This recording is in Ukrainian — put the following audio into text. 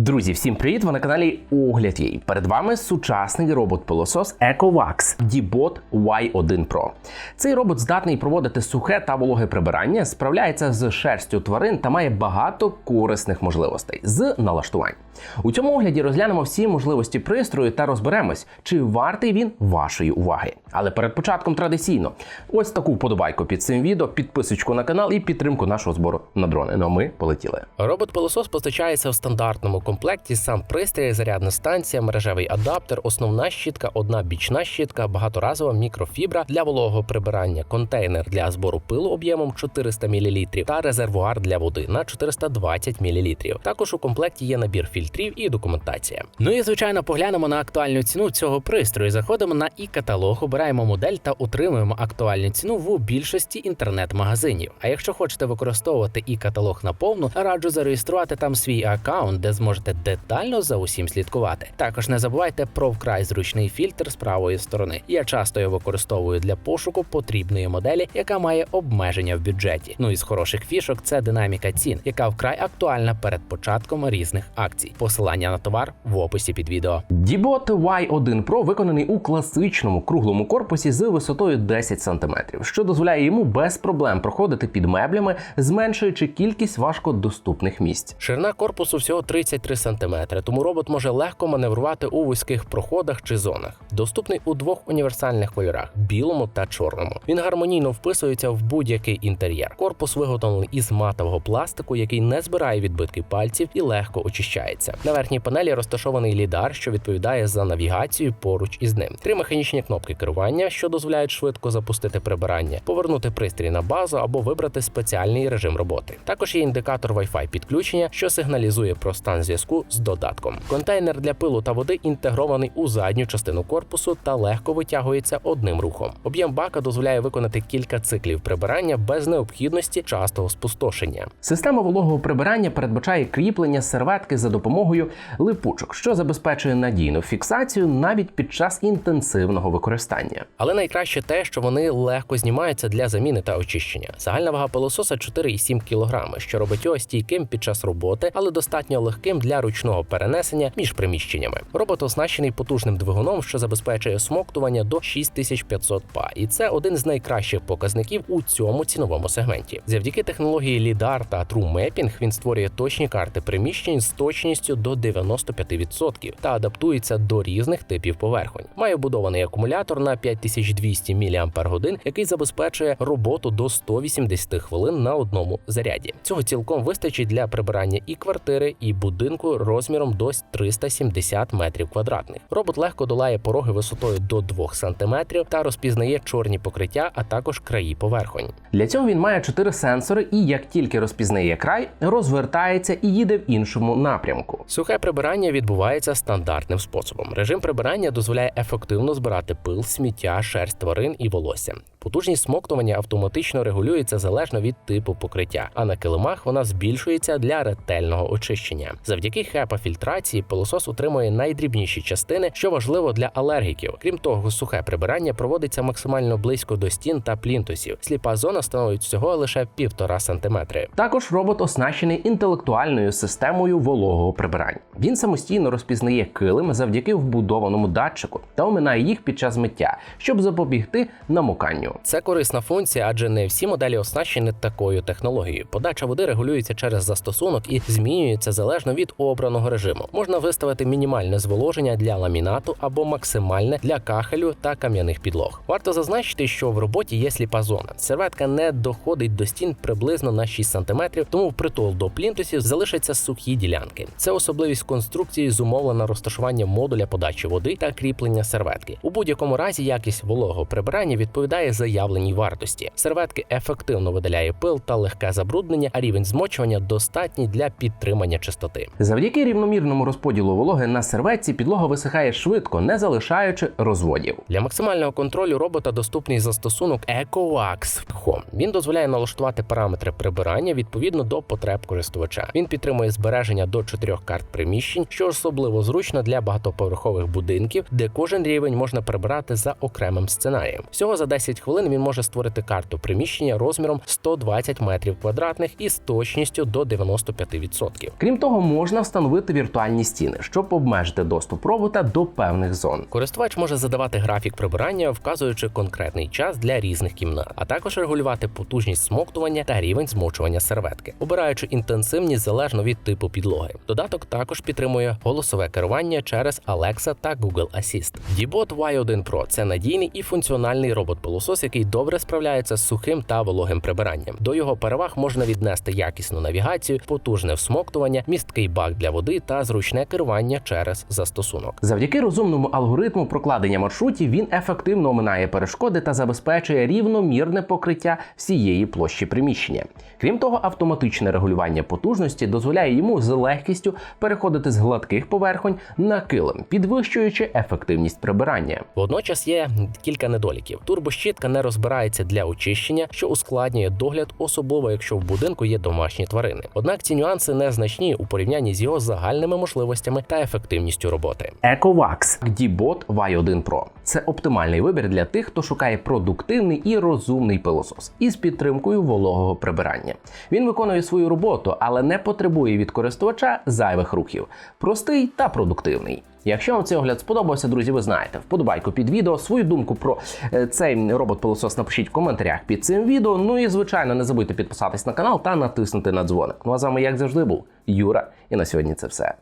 Друзі, всім привіт! Ви на каналі Огляд Єй. Перед вами сучасний робот-пилосос EcoVax D-Bot Y1 Pro. Цей робот здатний проводити сухе та вологе прибирання, справляється з шерстю тварин та має багато корисних можливостей з налаштувань. У цьому огляді розглянемо всі можливості пристрою та розберемось, чи вартий він вашої уваги. Але перед початком традиційно ось таку вподобайку під цим відео, підписочку на канал і підтримку нашого збору на дрони. Ну а ми полетіли. Робот-пилосос постачається в стандартному комплекті. Сам пристрій, зарядна станція, мережевий адаптер, основна щітка, одна бічна щітка, багаторазова мікрофібра для вологого прибирання, контейнер для збору пилу об'ємом 400 мл та резервуар для води на 420 мл. Також у комплекті є набір фільтрів і документація. Ну і звичайно, поглянемо на актуальну ціну цього пристрою. Заходимо на і каталог, обираємо модель та отримуємо актуальну ціну в більшості інтернет-магазинів. А якщо хочете використовувати і каталог наповну, раджу зареєструвати там свій аккаунт, де зможете детально за усім слідкувати. Також не забувайте про вкрай зручний фільтр з правої сторони. Я часто його використовую для пошуку потрібної моделі, яка має обмеження в бюджеті. Ну і з хороших фішок це динаміка цін, яка вкрай актуальна перед початком різних акцій. Посилання на товар в описі під відео. Дібот Y1 Pro виконаний у класичному круглому корпусі з висотою 10 см, що дозволяє йому без проблем проходити під меблями, зменшуючи кількість важкодоступних місць. Ширина корпусу всього 33 см, тому робот може легко маневрувати у вузьких проходах чи зонах. Доступний у двох універсальних кольорах білому та чорному. Він гармонійно вписується в будь-який інтер'єр. Корпус виготовлений із матового пластику, який не збирає відбитки пальців і легко очищається. На верхній панелі розташований лідар, що відповідає за навігацію поруч із ним. Три механічні кнопки керування, що дозволяють швидко запустити прибирання, повернути пристрій на базу або вибрати спеціальний режим роботи. Також є індикатор Wi-Fi підключення, що сигналізує про стан зв'язку з додатком. Контейнер для пилу та води інтегрований у задню частину корпусу та легко витягується одним рухом. Об'єм бака дозволяє виконати кілька циклів прибирання без необхідності частого спустошення. Система вологого прибирання передбачає кріплення серветки за допомогою липучок, що забезпечує надійну фіксацію навіть під час інтенсивного використання. Але найкраще те, що вони легко знімаються для заміни та очищення. Загальна вага пилососа 4,7 кг, що робить його стійким під час роботи, але достатньо легким для ручного перенесення між приміщеннями. Робот оснащений потужним двигуном, що забезпечує смоктування до 6500 па, і це один з найкращих показників у цьому ціновому сегменті. Завдяки технології LiDAR та True Mapping він створює точні карти приміщень з точністю до 95% та адаптується до різних типів поверхонь. Має будований акумулятор на 5200 мАч, який забезпечує роботу до 180 хвилин на одному заряді. Цього цілком вистачить для прибирання і квартири, і будинку розміром до 370 метрів квадратних. Робот легко долає пороги висотою до 2 см та розпізнає чорні покриття, а також краї поверхонь. Для цього він має 4 сенсори, і як тільки розпізнає край, розвертається і їде в іншому напрямку. Сухе прибирання відбувається стандартним способом. Режим прибирання дозволяє ефективно збирати пил, сміття, шерсть тварин і волосся. Потужність смоктування автоматично регулюється залежно від типу покриття, а на килимах вона збільшується для ретельного очищення. Завдяки хепа-фільтрації пилосос утримує найдрібніші частини, що важливо для алергіків. Крім того, сухе прибирання проводиться максимально близько до стін та плінтусів. Сліпа зона становить всього лише півтора сантиметри. Також робот оснащений інтелектуальною системою вологого прибирання. Він самостійно розпізнає килим завдяки вбудованому датчику та оминає їх під час миття, щоб запобігти намоканню. Це корисна функція, адже не всі моделі оснащені такою технологією. Подача води регулюється через застосунок і змінюється залежно від обраного режиму. Можна виставити мінімальне зволоження для ламінату або максимальне для кахелю та кам'яних підлог. Варто зазначити, що в роботі є сліпа зона. Серветка не доходить до стін приблизно на 6 см, тому впритул до плінтусів залишаться сухі ділянки. Це особливість конструкції зумовлена розташуванням модуля подачі води та кріплення серветки. У будь-якому разі якість вологого прибирання відповідає заявленій вартості. Серветки ефективно видаляє пил та легке забруднення, а рівень змочування достатній для підтримання чистоти. Завдяки рівномірному розподілу вологи на серветці підлога висихає швидко, не залишаючи розводів. Для максимального контролю робота доступний застосунок EcoVax Home. Він дозволяє налаштувати параметри прибирання відповідно до потреб користувача. Він підтримує збереження до чотирьох карт приміщень, що особливо зручно для багатоповерхових будинків, де кожен рівень можна прибирати за окремим сценарієм. Всього за 10 хвилин хвилин він може створити карту приміщення розміром 120 метрів квадратних і з точністю до 95%. Крім того, можна встановити віртуальні стіни, щоб обмежити доступ робота до певних зон. Користувач може задавати графік прибирання, вказуючи конкретний час для різних кімнат, а також регулювати потужність смоктування та рівень змочування серветки, обираючи інтенсивність залежно від типу підлоги. Додаток також підтримує голосове керування через Alexa та Google Assist. Dbot Y1 Pro – це надійний і функціональний робот-пилосос, який добре справляється з сухим та вологим прибиранням. До його переваг можна віднести якісну навігацію, потужне всмоктування, місткий бак для води та зручне керування через застосунок. Завдяки розумному алгоритму прокладення маршрутів він ефективно оминає перешкоди та забезпечує рівномірне покриття всієї площі приміщення. Крім того, автоматичне регулювання потужності дозволяє йому з легкістю переходити з гладких поверхонь на килим, підвищуючи ефективність прибирання. Водночас є кілька недоліків. Турбощітка не розбирається для очищення, що ускладнює догляд, особливо якщо в будинку є домашні тварини. Однак ці нюанси незначні у порівнянні з його загальними можливостями та ефективністю роботи. EcoVax D-Bot Y1 Pro – це оптимальний вибір для тих, хто шукає продуктивний і розумний пилосос із підтримкою вологого прибирання. Він виконує свою роботу, але не потребує від користувача зайвих рухів. Простий та продуктивний. Якщо вам цей огляд сподобався, друзі, ви знаєте, вподобайку під відео, свою думку про е, цей робот-пилосос напишіть в коментарях під цим відео. Ну і звичайно, не забудьте підписатись на канал та натиснути на дзвоник. Ну а з вами, як завжди, був Юра, і на сьогодні це все.